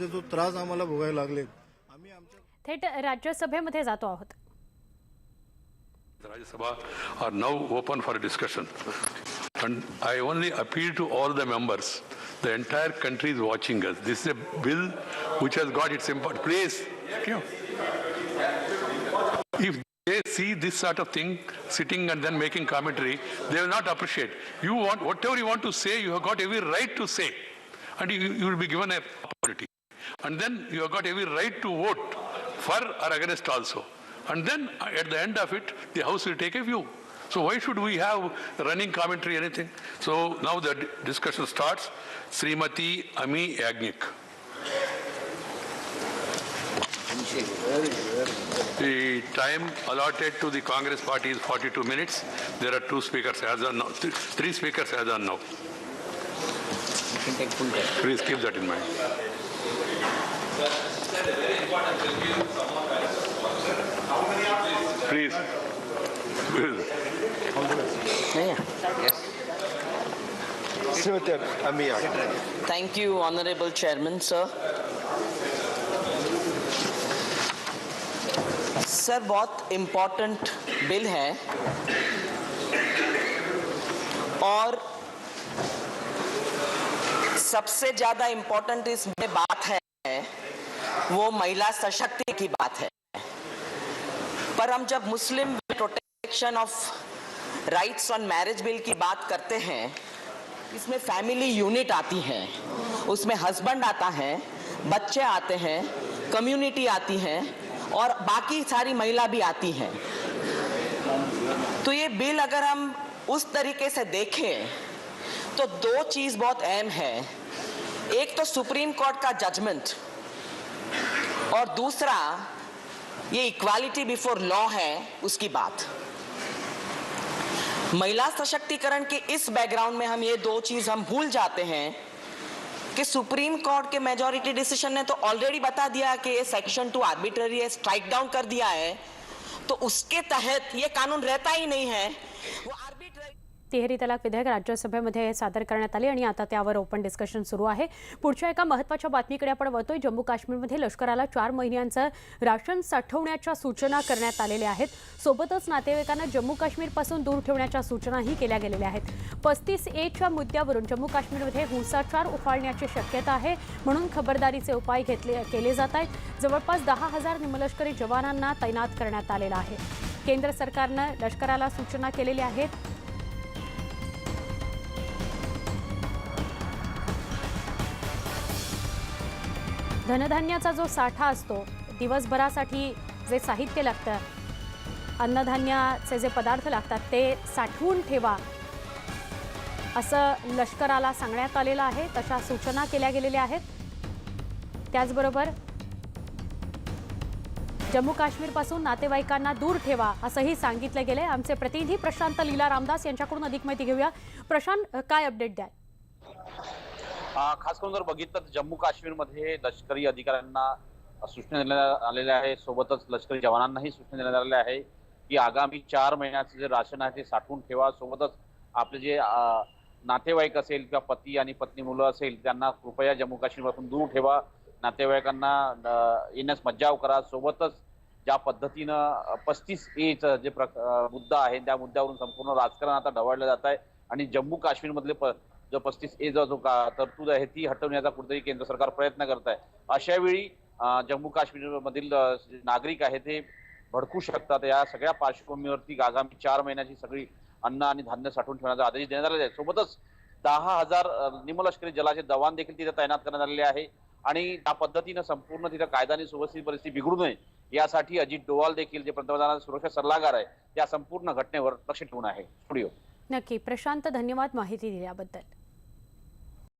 ते जो त्रास आम्हाला भोगायला लागले आम्ही आमच्या थेट राज्यसभेमध्ये जातो आहोत Rajya Sabha are now open for discussion. And I only appeal to all the members. The entire country is watching us. This is a bill which has got its import. Please. Yeah. If they see this sort of thing, sitting and then making commentary, they will not appreciate. You want, whatever you want to say, you have got every right to say. And you, you will be given a opportunity. And then you have got every right to vote for or against also. And then uh, at the end of it, the House will take a view. So why should we have running commentary, anything? So now the discussion starts. Srimati Ami Yagnik. The time allotted to the Congress party is 42 minutes. There are two speakers as on now, three speakers as on now. Please keep that in mind. Please. Thank you, Honorable Chairman, sir. Sir बहुत important bill है और सबसे ज़्यादा important इसमें बात है, वो महिला सशक्ति की बात है। पर हम जब Muslim protection of rights on marriage bill की बात करते हैं, इसमें फैमिली यूनिट आती है, उसमें हस्बैंड आता है, बच्चे आते हैं कम्युनिटी आती है, और बाकी सारी महिला भी आती हैं। तो ये बिल अगर हम उस तरीके से देखें तो दो चीज़ बहुत अहम है। एक तो सुप्रीम कोर्ट का जजमेंट और दूसरा, ये इक्वालिटी बिफोर लॉ है, उसकी बात। महिला सशक्तिकरण के इस बैकग्राउंड में हम ये दो चीज़ हम भूल जाते हैं कि सुप्रीम कोर्ट के मेजोरिटी डिसीज़न ने तो ऑलरेडी बता दिया कि ये सेक्शन टू आर्बिट्ररी है स्ट्राइक डाउन कर दिया है। तो उसके तहत ये कानून रहता ही नहीं है। वो तिहेरी तलाक विधेयक राज्यसभेमध्ये सादर करण्यात आले आणि आता त्यावर ओपन डिस्कशन सुरू आहे. पुढच्या एका महत्त्वाच्या बातमीकडे आपण वळतोय. जम्मू काश्मीरमध्ये लष्कराला चार महिन्यांचं राशन साठवण्याच्या सूचना करण्यात आलेल्या आहेत. सोबतच नातेवाईकांना जम्मू काश्मीरपासून दूर ठेवण्याच्या सूचनाही केल्या गेलेल्या आहेत. पस्तीस एच्या मुद्द्यावरून जम्मू काश्मीरमध्ये हिंसाचार उफाळण्याची शक्यता आहे म्हणून खबरदारीचे उपाय घेतले केले जात आहेत. जवळपास दहा हजार निमलष्करी जवानांना तैनात करण्यात आलेला आहे. केंद्र सरकारनं लष्कराला सूचना केलेल्या आहेत. धनधान्याचा जो साठा असतो दिवसभरासाठी जे साहित्य लागतं अन्नधान्याचे जे पदार्थ लागतात ते साठवून ठेवा. असं लष्कराला सांगण्यात आलेलं आहे तशा सूचना केल्या गेलेल्या आहेत. त्याचबरोबर जम्मू काश्मीरपासून नातेवाईकांना दूर ठेवा असंही सांगितलं गेलंय. आमचे प्रतिनिधी प्रशांत लीला रामदास यांच्याकडून अधिक माहिती घेऊया. प्रशांत काय अपडेट द्याल? खास करून जर बघितलं तर जम्मू काश्मीरमध्ये लष्करी अधिकाऱ्यांना सूचना देण्यात आलेल्या आहे. सोबतच लष्करी जवानांनाही सूचना देण्यात आलेल्या आहे की आगामी चार महिन्याचं जे राशन आहे ते साठवून ठेवा. सोबतच आपले जे नातेवाईक असेल किंवा पती आणि पत्नी मुलं असेल त्यांना कृपया जम्मू काश्मीरपासून दूर ठेवा. नातेवाईकांना येण्यास मज्जाव करा. सोबतच ज्या पद्धतीनं पस्तीस एचं जे प्र मुद्दा आहे त्या मुद्द्यावरून संपूर्ण राजकारण आता ढवळलं जात आहे आणि जम्मू काश्मीरमधले प जो पस्तीस ए जो जो का तरतूद आहे ती हटवण्याचा कुठेतरी केंद्र सरकार प्रयत्न करत आहे अशा वेळी जम्मू काश्मीरमधील जे नागरिक आहेत ते भडकू शकतात. या सगळ्या पार्श्वभूमीवरती आगामी चार महिन्याची सगळी अन्न आणि धान्य साठवून ठेवण्याचा आदेश देण्यात आलेला आहे. सोबतच दहा हजार निमलष्करी जलाचे जवान देखील तिथे तैनात करण्यात आलेले आहे. आणि त्या पद्धतीनं संपूर्ण तिथं कायदा आणि सुव्यवस्थित परिस्थिती बिघडू नये यासाठी अजित डोवाल देखील जे पंतप्रधानांचे सुरक्षा सल्लागार आहे त्या संपूर्ण घटनेवर लक्ष ठेवून आहे. स्टुडिओ नक्की. प्रशांत धन्यवाद माहिती दिल्याबद्दल.